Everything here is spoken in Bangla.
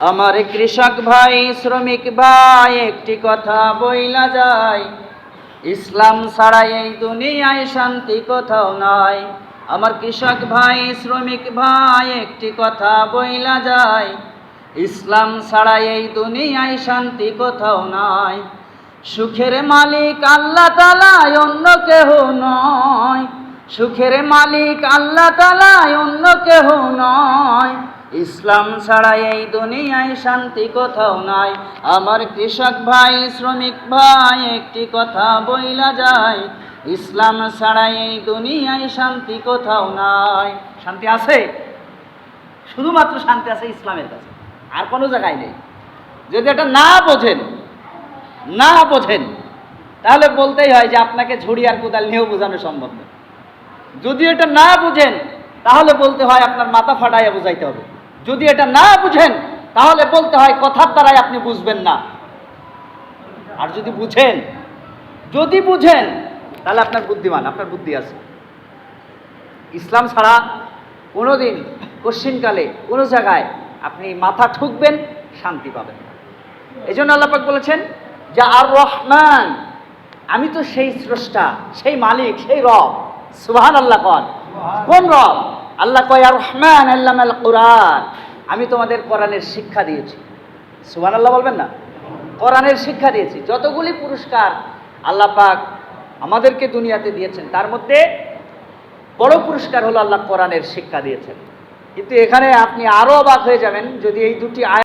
আমার কৃষক ভাই, শ্রমিক ভাই, একটি কথা বইলা যায়। ইসলাম ছাড়া এই দুনিয়ায় শান্তি কোথাও নাই। আমার কৃষক ভাই, শ্রমিক ভাই, একটি কথা বইলা যায়। ইসলাম ছাড়া এই দুনিয়ায় শান্তি কোথাও নাই। সুখের মালিক আল্লাহ তালায় অন্য কেহ নয়। সুখের মালিক আল্লাহ তালায় অন্য কেহ নয়। ইসলাম ছাড়া এই দুনিয়ায় শান্তি কোথাও নাই। আমার কৃষক ভাই, শ্রমিক ভাই, একটি কথা বইলা যায়, ইসলাম ছাড়া এই দুনিয়ায় শান্তি কোথাও নাই। শান্তি আছে? শুধুমাত্র শান্তি আছে ইসলামের কাছে। আর কোনো জায়গায় নেই। যদি এটা না বোঝেন না বোঝেন, তাহলে বলতেই হয় যে আপনাকে ঝুড়ি আর কোদাল নিয়েও বোঝানো সম্ভব না। যদি এটা না বুঝেন, তাহলে বলতে হয় আপনার মাথা ফাটাইয়া বুঝাইতে হবে। যদি এটা না বুঝেন, তাহলে বলতে হয় কথার দ্বারাই আপনি বুঝবেন না। আর যদি বুঝেন যদি বুঝেন, তাহলে আপনার বুদ্ধিমান, আপনার বুদ্ধি আছে। ইসলাম ছাড়া কোনোদিন কশ্চিনকালে কোনো জায়গায় আপনি মাথা ঠুকবেন, শান্তি পাবেন এই জন্য আল্লাপাক বলেছেন যে, আর রহমান, আমি তো সেই স্রষ্টা, সেই মালিক, সেই রব। সুবহান আল্লাহ কন। কোন রব? আল্লাহ কয় রহমান আল্লাহ আল কোরআন। আমি তোমাদের কোরআনের শিক্ষা দিয়েছি। সুহান আল্লাহ বলবেন না? কোরআনের শিক্ষা দিয়েছি। যতগুলি পুরস্কার আল্লাহ পাক আমাদেরকে দুনিয়াতে দিয়েছেন, তার মধ্যে বড় পুরস্কার হলো আল্লাহ কোরআনের শিক্ষা দিয়েছেন। কিন্তু এখানে আপনি আরও অবাক হয়ে যাবেন যদি এই দুটি আয়